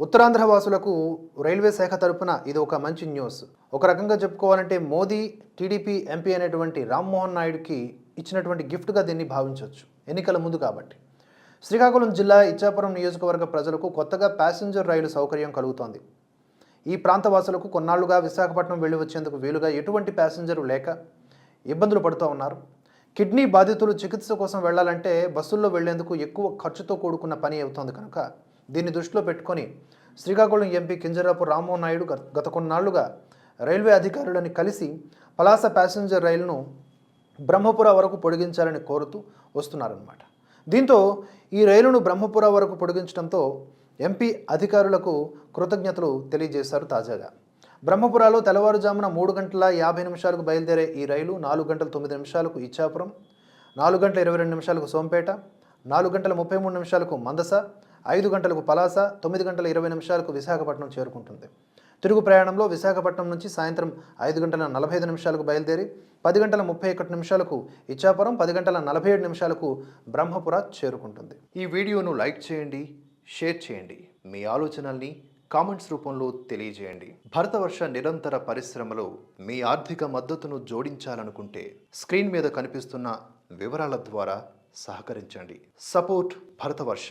ఉత్తరాంధ్ర వాసులకు రైల్వే శాఖ తరపున ఇది ఒక మంచి న్యూస్. ఒక రకంగా చెప్పుకోవాలంటే మోదీ టీడీపీ ఎంపీ అనేటువంటి రామ్మోహన్ నాయుడుకి ఇచ్చినటువంటి గిఫ్ట్గా దీన్ని భావించవచ్చు. ఎన్నికల ముందు కాబట్టి. శ్రీకాకుళం జిల్లా ఇచ్చాపురం నియోజకవర్గ ప్రజలకు కొత్తగా ప్యాసింజర్ రైలు సౌకర్యం కలుగుతోంది. ఈ ప్రాంత వాసులకు కొన్నాళ్ళుగా విశాఖపట్నం వెళ్ళి వచ్చేందుకు వీలుగా ఎటువంటి ప్యాసింజరు లేక ఇబ్బందులు పడుతూ ఉన్నారు. కిడ్నీ బాధితులు చికిత్స కోసం వెళ్ళాలంటే బస్సుల్లో వెళ్ళేందుకు ఎక్కువ ఖర్చుతో కూడుకున్న పని అవుతోంది కనుక దీన్ని దృష్టిలో పెట్టుకొని శ్రీకాకుళం ఎంపీ కింజరాపు రామ్మోహన్ నాయుడు గత- కొన్నాళ్ళుగా రైల్వే అధికారులని కలిసి పలాస ప్యాసింజర్ రైలును బ్రహ్మపుర వరకు పొడిగించాలని కోరుతూ వస్తున్నారన్నమాట. దీంతో ఈ రైలును బ్రహ్మపుర వరకు పొడిగించడంతో ఎంపీ అధికారులకు కృతజ్ఞతలు తెలియజేశారు తాజాగా. బ్రహ్మపురాలో తెల్లవారుజామున మూడు గంటల యాభై నిమిషాలకు బయలుదేరే ఈ రైలు నాలుగు గంటల తొమ్మిది నిమిషాలకు ఇచ్చాపురం నాలుగు గంటల ఇరవై రెండు నిమిషాలకు సోంపేట నాలుగు గంటల ముప్పై మూడు నిమిషాలకు మందస ఐదు గంటలకు పలాస తొమ్మిది గంటల ఇరవై నిమిషాలకు విశాఖపట్నం చేరుకుంటుంది. తిరుగు ప్రయాణంలో విశాఖపట్నం నుంచి సాయంత్రం ఐదు గంటల నలభై ఐదు నిమిషాలకు బయలుదేరి పది గంటల ముప్పై ఒకటి నిమిషాలకు ఇచ్చాపురం పది గంటల నలభై ఏడు నిమిషాలకు బ్రహ్మపుర చేరుకుంటుంది. ఈ వీడియోను లైక్ చేయండి షేర్ చేయండి. మీ ఆలోచనల్ని కామెంట్స్ రూపంలో తెలియజేయండి. భరతవర్ష నిరంతర పరిశ్రమలో మీ ఆర్థిక మద్దతును జోడించాలనుకుంటే స్క్రీన్ మీద కనిపిస్తున్న వివరాల ద్వారా సహకరించండి. Support Bharatavarsha.